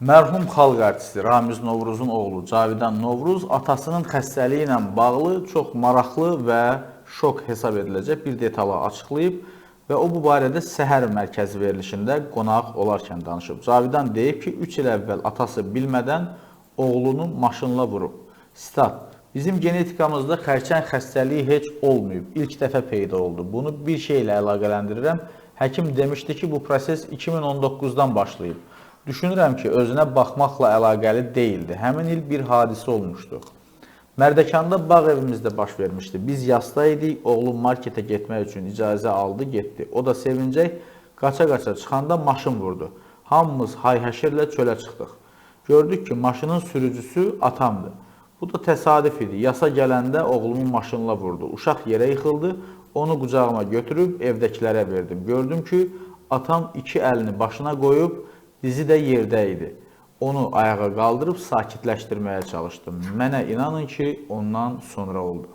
Mərhum xalq artisti Ramiz Novruzun oğlu Cavidan Novruz atasının xəstəliyi ilə bağlı çox maraqlı və şok hesab ediləcək bir detalı açıqlayıb və o bu barədə səhər mərkəzi verilişində qonaq olarkən danışıb. Cavidan deyib ki, 3 il əvvəl atası bilmədən oğlunu maşınla vurub. Stat: Bizim genetikamızda xərçəng xəstəliyi heç olmayıb. İlk dəfə peyda oldu. Bunu bir şeylə əlaqələndirirəm. Həkim demişdi ki, bu proses 2019-dan başlayıb. Düşünürəm ki, özünə baxmaqla əlaqəli deyildi. Həmin il bir hadisə olmuşdu. Mərdəkanda bağ evimizdə baş vermişdi. Biz yasda idik, oğlum marketə getmək üçün icazə aldı, getdi. O da sevincək qaça-qaça çıxanda maşın vurdu. Hamımız hay-həşirlə çölə çıxdıq. Gördük ki, maşının sürücüsü atamdı. Bu da təsadüf idi. Yasa gələndə oğlumu maşınla vurdu. Uşaq yerə yıxıldı. Onu qucağıma götürüb evdəkilərə verdim. Gördüm ki, atam iki əlini başına qoyub, dizi də yerdə idi. Onu ayağa qaldırıb sakitləşdirməyə çalışdım. Mənə inanın ki, ondan sonra oldu.